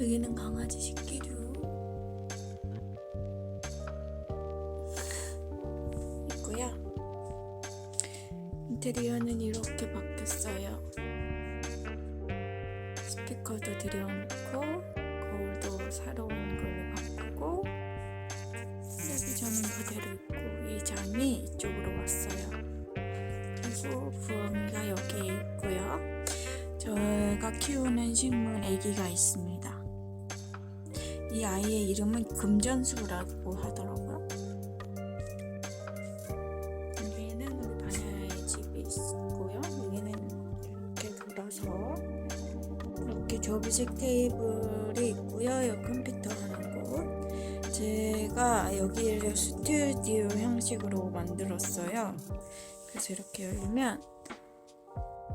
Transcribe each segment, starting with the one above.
여기는 강아지 식기류 있고요. 인테리어는 이렇게 바뀌었어요. 스피커도 들여놓고 거울도 새로운 걸로 바꾸고 텔레비전은 그대로 있고 의자이 이쪽으로 왔어요. 그리고 부엉이가 여기에. 키우는 식물 아기가 있습니다. 이 아이의 이름은 금전수라고 하더라고요. 여기는 우리 바나나의 집이 있고요. 여기는 이렇게 돌아서 이렇게 접이식 테이블이 있고요. 여기 컴퓨터 하는 곳. 제가 여기를 스튜디오 형식으로 만들었어요. 그래서 이렇게 열면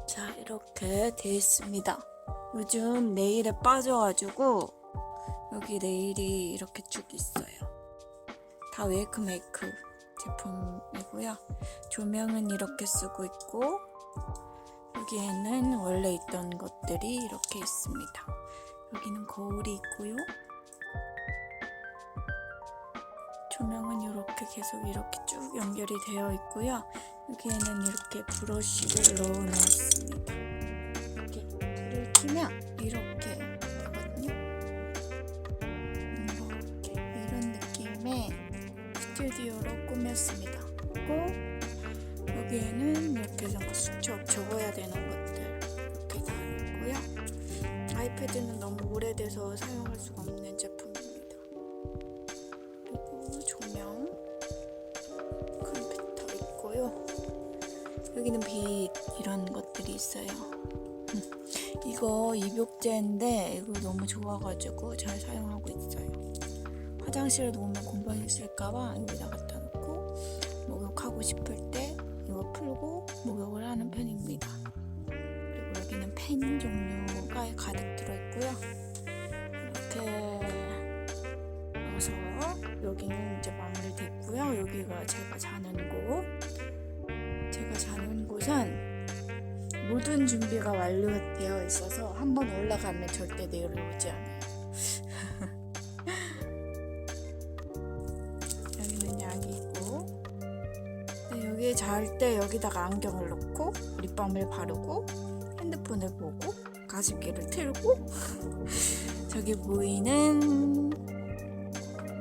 자 이렇게 돼 있습니다. 요즘 네일에 빠져가지고 여기 네일이 이렇게 쭉 있어요. 다 웨이크 메이크 제품이고요. 조명은 이렇게 쓰고 있고 여기에는 원래 있던 것들이 이렇게 있습니다. 여기는 거울이 있고요. 조명은 이렇게 계속 이렇게 쭉 연결이 되어 있고요. 여기에는 이렇게 브러쉬를 넣어놨습니다. 이렇게 불을 켜면 이렇게 되거든요. 이렇게 이런 느낌의 스튜디오로 꾸몄습니다. 그리고 여기에는 이렇게 좀 수첩 적어야 되는 것들 이렇게 다 있고요. 아이패드는 너무 오래돼서 사용할 수가 없는 제품 여기는 빛 이런 것들이 있어요. 음, 이거 입욕제인데 이거 너무 좋아가지고 잘 사용하고 있어요. 화장실에 놓으면 공방이 있을까봐 여기다 갖다 놓고 목욕하고 싶을 때 이거 풀고 목욕을 하는 편입니다. 그리고 여기는 펜 종류가 가득 들어있고요. 이렇게 넣어서 여기는 이제 마무리됐고요. 여기가 제가 자는 곳. 모든 준비가 완료되어 있어서 한번 올라가면 절대 내려오지 않아요. 여기는 약이 있고 네, 여기 잘 때 여기다가 안경을 넣고 립밤을 바르고 핸드폰을 보고 가습기를 틀고 저기 보이는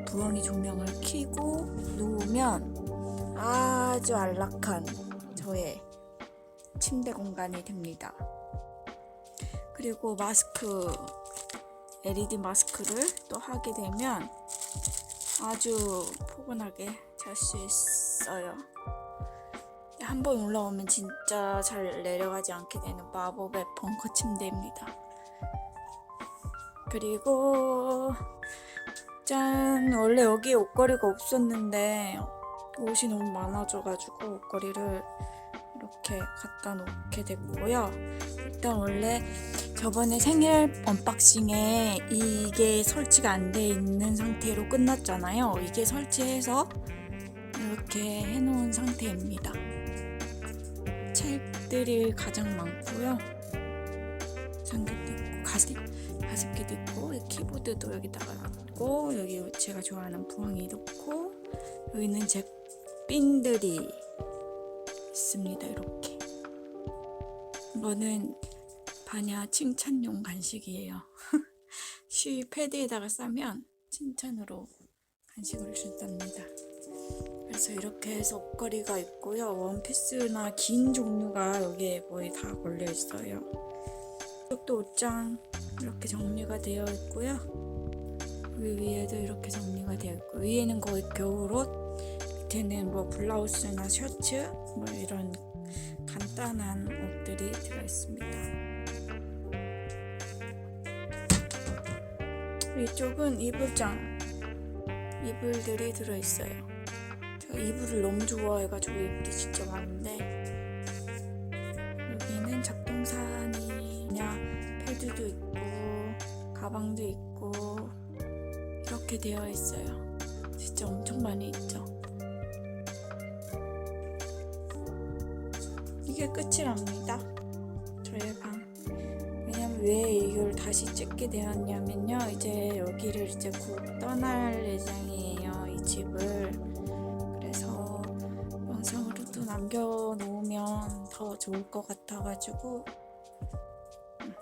부엉이 조명을 켜고 누우면 아주 안락한 저의 침대 공간이 됩니다. 그리고 마스크, LED 마스크를 또 하게 되면 아주 포근하게 잘 수 있어요. 한 번 올라오면 진짜 잘 내려가지 않게 되는 마법의 벙커 침대입니다. 그리고 짠 원래 여기에 옷걸이가 없었는데 옷이 너무 많아져가지고 옷걸이를 이렇게 갖다 놓게 됐고요. 일단 원래 저번에 생일 언박싱에 이게 설치가 안 돼 있는 상태로 끝났잖아요. 이게 설치해서 이렇게 해놓은 상태입니다. 책들이 가장 많고요. 장갑도 있고 가습, 가습기도 있고 키보드도 여기다가 놨고 여기 제가 좋아하는 부엉이 놓고 여기는 제 핀들이 있습니다. 이렇게 이거는 바냐 칭찬용 간식이에요. 슈 패드에다가 싸면 칭찬으로 간식을 준답니다. 그래서 이렇게 해서 옷걸이가 있고요. 원피스나 긴 종류가 여기에 거의 다 걸려 있어요. 이쪽도 옷장 이렇게 정리가 되어 있고요. 위 위에도 이렇게 정리가 되어 있고 위에는 거의 겨울옷, 밑에는 뭐 블라우스나 셔츠 뭐 이런 간단한 옷들이 들어 있습니다. 이쪽은 이불장 이불들이 들어 있어요. 제가 이불을 너무 좋아해가지고 이불이 진짜 많은데 여기는 잡동사니냐 패드도 있고 가방도 있고 이렇게 되어 있어요. 진짜 엄청 많이 있죠. 이게 끝이랍니다. 저의 방. 다시 찍게 되었냐면요. 이제 여기를 이제 곧 떠날 예정이에요. 이 집을. 그래서 영상으로 또 남겨놓으면 더 좋을 것 같아가지고. 음.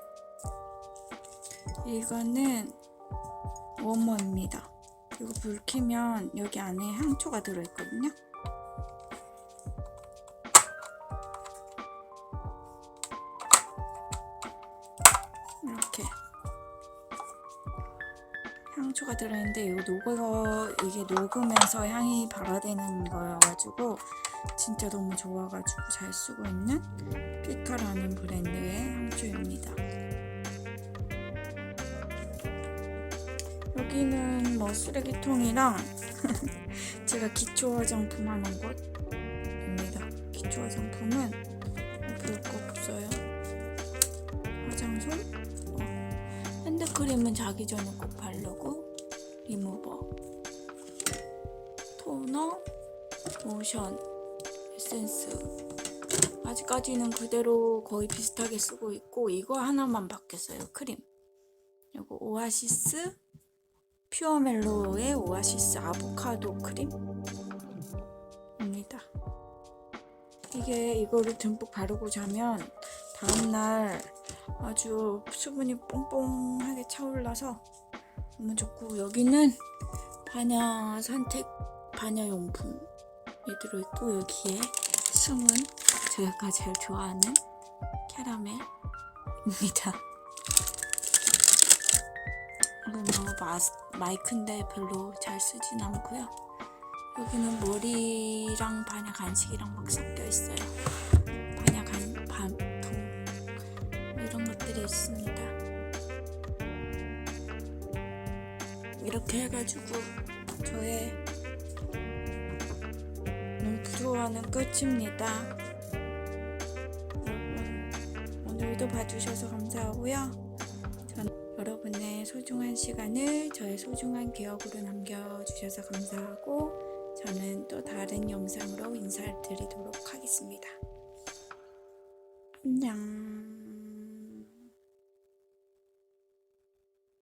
이거는 워머입니다. 이거 불 켜면 여기 안에 향초가 들어있거든요. 들어있는데 이거 녹어 이게 녹으면서 향이 발화되는 거여가지고 진짜 너무 좋아가지고 잘 쓰고 있는 피카라는 브랜드의 향초입니다. 여기는 뭐 쓰레기통이랑 제가 기초 화장품 하는 곳입니다. 기초 화장품은 볼거 없어요. 화장솜, 어, 핸드크림은 자기 전에 꼭 바르고 리무버, 토너, 로션, 에센스. 아직까지는 그대로 거의 비슷하게 쓰고 있고 이거 하나만 바뀌었어요. 크림. 이거 오아시스 퓨어멜로의 오아시스 아보카도 크림입니다. 이게 이거를 듬뿍 바르고 자면 다음날 아주 수분이 뽕뽕하게 차올라서 너무 좋고 여기는 바냐 산택 바냐 용품이 들어있고 여기에 숨은 제가 제일 좋아하는 캐러멜입니다. 이건 뭐 마스, 마이크인데 별로 잘 쓰진 않고요. 여기는 머리랑 바냐 간식이랑 막 섞여 있어요. 바냐 간 반 통 이런 것들이 있습니다. 이렇게 해가지고 저의 농프로와는 끝입니다. 여러분 오늘도 봐주셔서 감사하고요. 전 여러분의 소중한 시간을 저의 소중한 기억으로 남겨주셔서 감사하고 저는 또 다른 영상으로 인사를 드리도록 하겠습니다. 안녕.